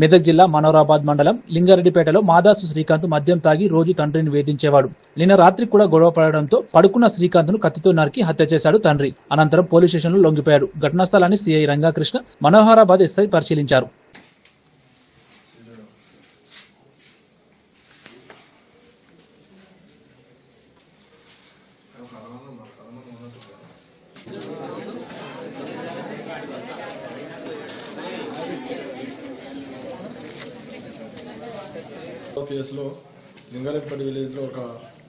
మెదక్ జిల్లా మనోరాబాద్ మండలం లింగారెడ్డిపేటలో మాదాసు శ్రీకాంత్ మద్యం తాగి రోజు తండ్రిని వేధించేవాడు. నిన్న రాత్రి కూడా గొడవ పడడంతో పడుకున్న శ్రీకాంత్ను కత్తితో నరికి హత్య చేశాడు తండ్రి. అనంతరం పోలీస్ స్టేషన్లో లొంగిపోయాడు. ఘటనా స్థలాన్ని సిఐ రంగాకృష్ణ మనోహరాబాద్ ఎస్ఐ పరిశీలించారు. కేసులో లింగారెడ్డిపల్లి విలేజ్లో ఒక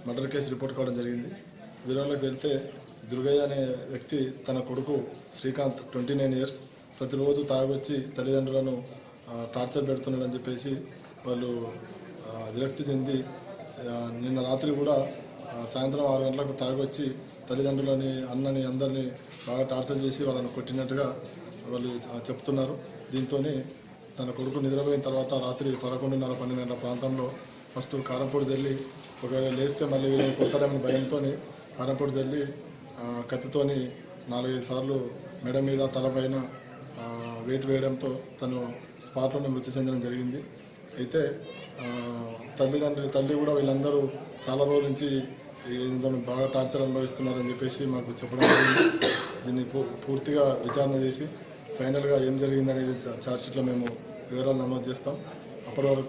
మర్డర్ కేసు రిపోర్ట్ కావడం జరిగింది. వివరాలకు వెళ్తే దుర్గయ్య అనే వ్యక్తి తన కొడుకు శ్రీకాంత్ ట్వంటీ నైన్ ఇయర్స్. ప్రతిరోజు తాగొచ్చి తల్లిదండ్రులను టార్చర్ పెడుతున్నాడని చెప్పేసి వాళ్ళు విరక్తి చెంది నిన్న రాత్రి కూడా సాయంత్రం ఆరు గంటలకు తాగొచ్చి తల్లిదండ్రులని అన్నని అందరినీ బాగా టార్చర్ చేసి వాళ్ళని కొట్టినట్టుగా వాళ్ళు చెప్తున్నారు. దీంతో తన కొడుకు నిద్రపోయిన తర్వాత రాత్రి పదకొండున్నర పన్నెండున్నర ప్రాంతంలో ఫస్ట్ కారంపూడి జల్లి ఒకవేళ లేస్తే మళ్ళీ వీళ్ళని కొత్తలేమని భయంతో కారంపూడి జల్లి కత్తితోని నాలుగైదు సార్లు మెడ మీద తలపైన వేటు వేయడంతో తను స్పాట్లోనే మృతి చెందడం జరిగింది. అయితే తల్లిదండ్రి తల్లి కూడా వీళ్ళందరూ చాలా రోజుల నుంచి ఈయనను బాగా టార్చర్ అనుభవిస్తున్నారని చెప్పేసి మాకు చెప్పడం జరిగింది. దీన్ని పూ- పూర్తిగా విచారణ చేసి ఫైనల్గా ఏం జరిగిందనేది ఛార్జ్షీట్లో మేము వివరాలు నమోదు చేస్తాం. అప్పటి వరకు